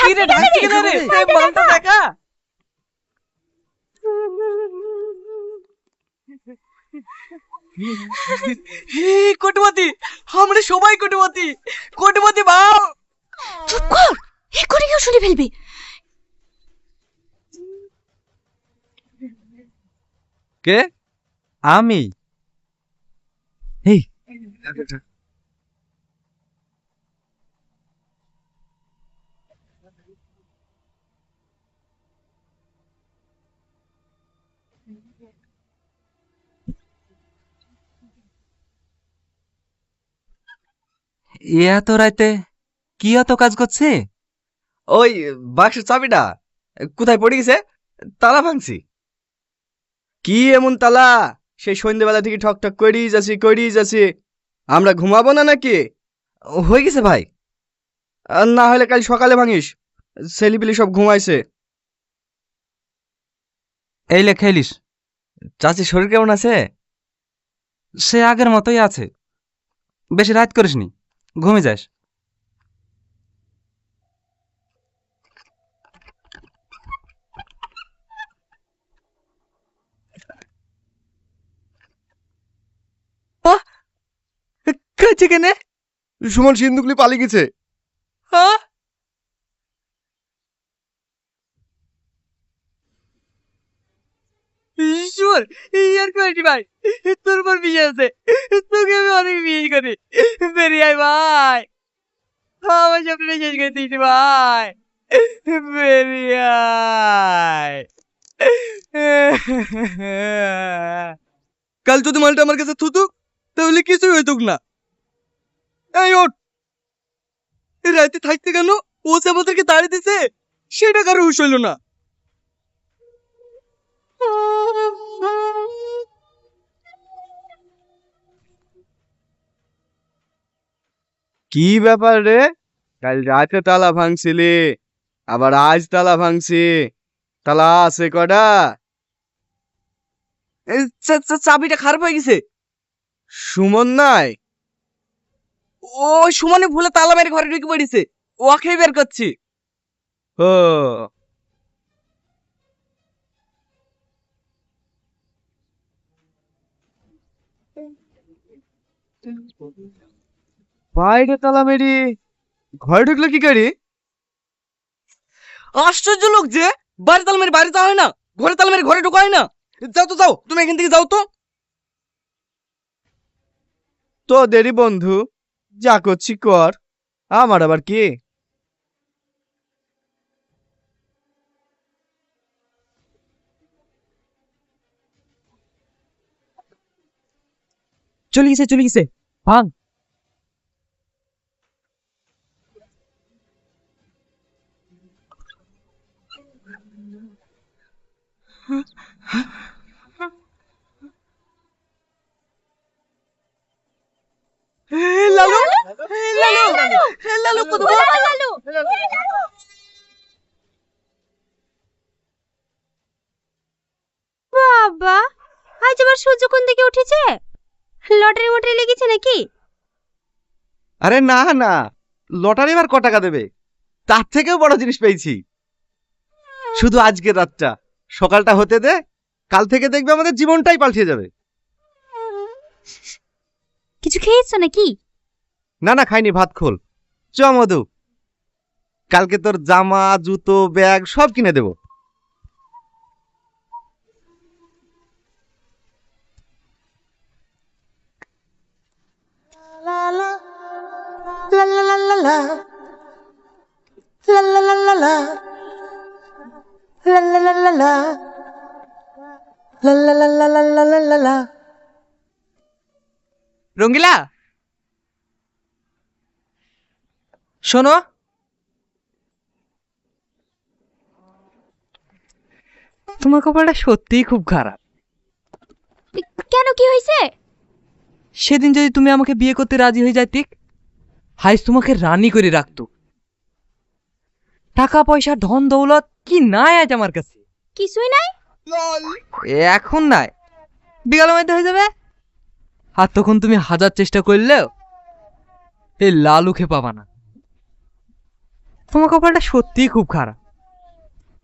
কি রে ঢাকছি কেন রে? এই মালটা দেখা। হে কোটিপতি আমরা সবাই কোটিপতি কোটিপতি ভাও চুপ কর এক্ষুনি কেউ শুনে ফেলবে। কে? আমি? এই কি এত কাজ করছে? ওই বাক্সের চাবিটা কোথায় পড়ে গেছে? তালা ভাঙছি। কি এমন তালা? সেই সন্ধ্যেবেলা থেকে ঠক ঠক করেই যাচ্ছি করেই যাচ্ছি। আমরা ঘুমাবো না নাকি? হয়ে গেছে ভাই। না হলে কাল সকালে ভাঙিস। ছেলিপিলি সব ঘুমাইছে। এই লে খেলিস চাচি শরীর কেমন আছে? সে আগের মতোই আছে। বেশি রাত করিসনি ঘুমে যাস। কাছে কেনে? সুমন সিন্ধুকলি পালিয়ে গেছে। হ্যাঁ? এই আর কয়েকটি ভাই? তোর উপর বিয়ে আছে। তোকে আমি অনেক বিয়ে করি। আয় ভাই। আমার শেষ করে ভাই। কাল যদি মালটা আমার কাছে থুতুক তাহলে কিছুই হইতুক না। এই ওঠ। রাতে থাকতে কেন? ও যে আমাদেরকে তাড়িয়ে দিছে, সেটা কারও হুশ হইল না। কি ব্যাপার রে? কাল রাতে তালা ভাঙছিলি আবার আজ তালা ভাঙছি। তালা আছে কটা? চাবিটা খারাপ হয়ে গেছে। সুমন নাই? ও সুমনে ভুলে তালা মেরে ঘরে ঢুকে পড়েছে। ওকেই বের করছি। ও। বাইরে তালা মেরি ঘরে ঢুকলো কি করি? আশ্চর্য লোক যে বাড়ি তালা মেরে বাড়ি যাওয়া হয় না ঘরে তালা মেরে ঘরে ঢোকা হয় না। যাও তো যাও তুমি এখান থেকে যাও তো। তোদেরই বন্ধু যা করছি কর। আমার আবার কি? চলে গেছে চলে গেছে। ভাঙ। লালু লালু লালু কত বাবা আজ আবার সূর্য কোন দিকে উঠেছে? লটারি মটারি লেগেছে নাকি? আরে না না লটারি এবার ক টাকা দেবে? তার থেকেও বড় জিনিস পেয়েছি। শুধু আজকের রাতটা। সকালটা হতে দে কাল থেকে দেখবে আমাদের জীবনটাই পাল্টে যাবে। কিছু খেয়েছো নাকি? না না খাইনি ভাত খোল। চ মধু। কালকে তোর জামা জুতো ব্যাগ সব কিনে দেবো। রঙ্গিলা? শোনো। তোমার কপালটা সত্যিই খুব খারাপ। কেন কি হয়েছে? সেদিন যদি তুমি আমাকে বিয়ে করতে রাজি হয়ে যাইতিক হাইস তোমাকে রানী করে রাখতো। টাকা পয়সা ধন দৌলত কি নাই আজ আমার কাছে? কিছুই নাই? এখন নাই। বিকালের মধ্যে হয়ে যাবে? আর তখন তুমি হাজার চেষ্টা করলেও এই লালুকে পাবা না। তোমার কপালটা সত্যিই খুব খারাপ।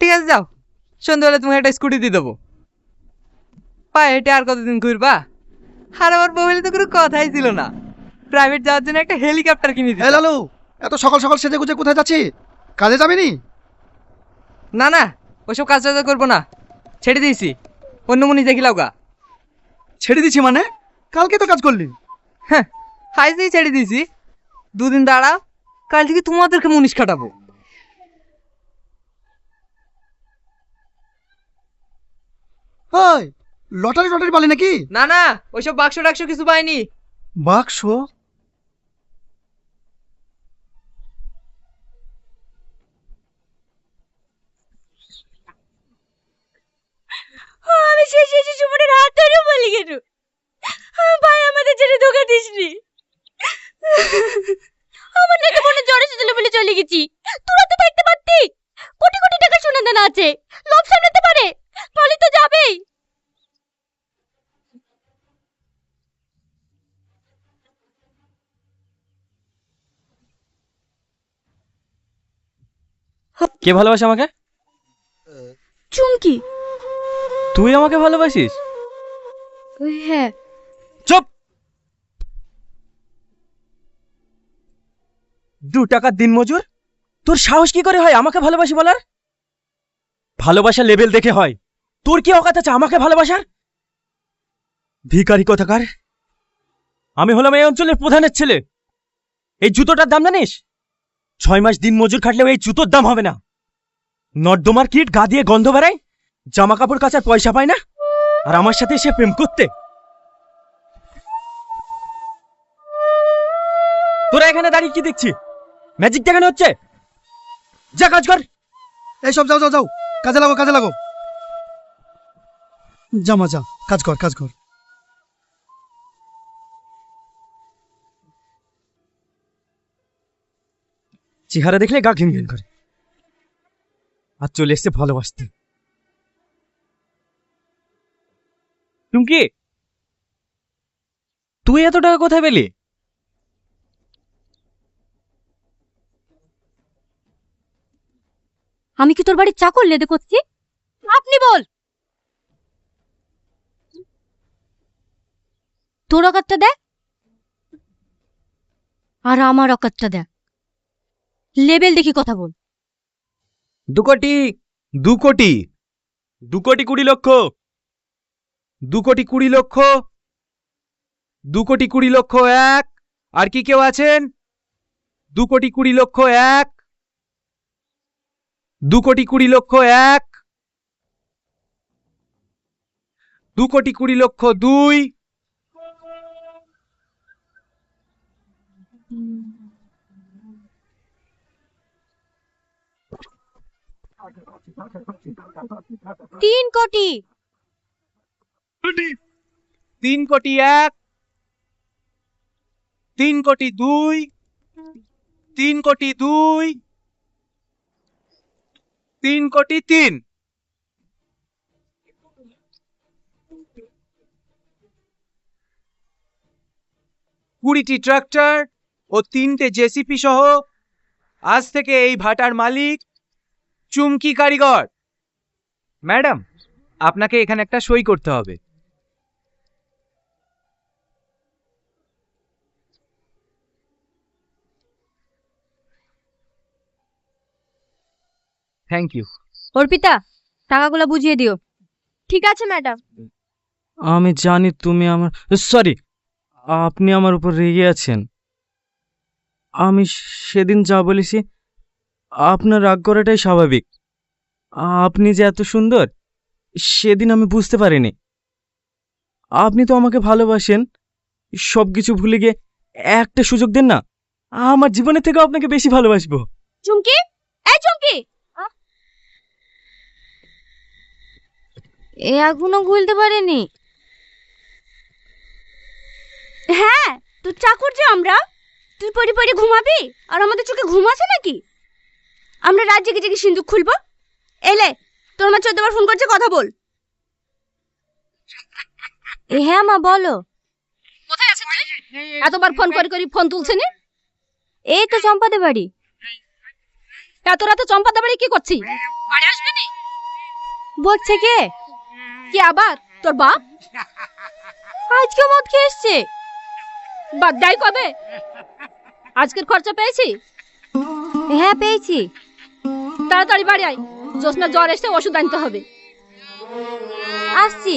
ঠিক আছে যাও। সন্ধ্যাবেলা তোমাকে একটা স্কুটি দিয়ে দেবো। পায়ে হেঁটে আর কতদিন ঘুরবা? আর আমার মোবাইলে তো কোনো কথাই ছিল না। প্রাইভেট যাওয়ার জন্য একটা হেলিকপ্টার কিনে দিই লালু এত সকাল সকাল সেজে গুজে কোথায় যাচ্ছি? কাজে যাবি নি? না না ওইসব কাজ টাজ করব না। ছেড়ে দিয়েছি। অন্য মনি দেখি লাউগা ছেড়ে দিছি মানে? কালকে তো কাজ করলি। হ্যাঁ আজকেই ছেড়ে দিয়েছি। দুদিন দাঁড়াও কাল থেকে তোমাদেরকে মুনিশ খাটাবো। ওই লটারি টটারি পালি নাকি? না না ওইসব বাক্স টাক্স কিছু পাইনি। বাক্স? আমি শেষ শেষে সুমনের হাত ধরে বলি গেল ভাই ছেড়ে দিসনি। আমার নাকি মনে জ্বর এসেছিল বলে চলে গেছি। তোরা তো থাকতে পারতি কোটি কোটি টাকা সোনা দানা আছে। লোভ সামলাতে পারে। পালি তো যাবেই। কে ভালোবাসে আমাকে? চুমকি। তুই আমাকে ভালোবাসিস? হ্যাঁ। দু টাকার দিন মজুর? তোর সাহস কি করে হয় আমাকে ভালোবাসি বলার? ভালোবাসা লেভেল দেখে হয়। তোর কি অকাত আছে আমাকে ভালোবাসার? ভিখারি কথাকার? আমি হলাম এই অঞ্চলের প্রধানের ছেলে। এই জুতোটার দাম জানিস? ছয় মাস দিন মজুর খাটলেও এই জুতোর দাম হবে না। নর্দমার কিট গা দিয়ে গন্ধ বেড়ায় জামা কাপড় কাচার পয়সা পায় না, আর আমার সাথে সে প্রেম করতে। তোরা এখানে দাঁড়িয়ে কি দেখছি ম্যাজিক দেখানো হচ্ছে? যা কাজ কর। এই সব যাও যাও যাও। কাজে লাগো কাজে লাগো। জামা যা। কাজ কর কাজ কর। চেহারা দেখলে গা ঘিন ঘিন করে। আর চলে এসছে ভালোবাসতে। টুমকি তুই এত টাকা কোথায় পেলি? আমি কি তোর বাড়ির চাকর লেদে করছি? আপনি বল। তোর অকাতটা দেখ। আর আমার অকাতটা দেখ। লেবেল দেখি কথা বল। দু কোটি দু কোটি দু কোটি কুড়ি লক্ষ, দু কোটি কুড়ি লক্ষ, দু কোটি কুড়ি লক্ষ এক। আর কি কেউ আছেন? দু কোটি কুড়ি লক্ষ এক। দু কোটি কুড়ি লক্ষ এক। দু কোটি কুড়ি লক্ষ দুই। তিন কোটি। তিন কোটি এক। তিন কোটি দুই। তিন কোটি দুই। তিন কোটি তিন। কুড়িটি ট্রাক্টর ও তিনটে জেসিপি সহ আজ থেকে এই ভাটার মালিক চুমকি কারিগর। ম্যাডাম, আপনাকে এখানে একটা সই করতে হবে। থ্যাংক ইউ অর্পিতা টাকাগুলো বুঝিয়ে দিও। ঠিক আছে ম্যাডাম। আমি জানি তুমি আমার সরি আপনি আমার উপর রেগে আছেন। আমি সেদিন যা বলেছি আপনার রাগ করাটাই স্বাভাবিক। আপনি যে এত সুন্দর সেদিন আমি বুঝতে পারিনি। আপনি তো আমাকে ভালোবাসেন সব কিছু ভুলে গিয়ে একটা সুযোগ দেন না। আমার জীবনের থেকে আপনাকে বেশি ভালোবাসবো। চুমকি? এই চুমকি! এ এখনও খুলতে পারেনি। হ্যাঁ তোর চাকর যে আমরা। তুই পড়ি পড়ি ঘুমাবি? আর আমাদের চোখে ঘুম আছে নাকি? আমরা রাত জেগে জেগে সিন্দুক খুলবো। এলে তোর মা চোদ্দবার ফোন করছে কথা বল। এ হ্যাঁ মা বলো। কোথায় আছে এতবার ফোন করে করি ফোন তুলছে না। এই তো চম্পাতে বাড়ি। এত রাতে চম্পাদা বাড়ি কি করছি বাড়ি আসবি বলছে কে? কে আবার? তোর বাপ? আজকে মদ খেয়ে এসছে। বাদ দেয় কবে? আজকের খরচা পেয়েছি? হ্যাঁ পেয়েছি। তাড়াতাড়ি বাড়ি আয়। জোসনা জ্বর এসে ওষুধ আনতে হবে। আসছি।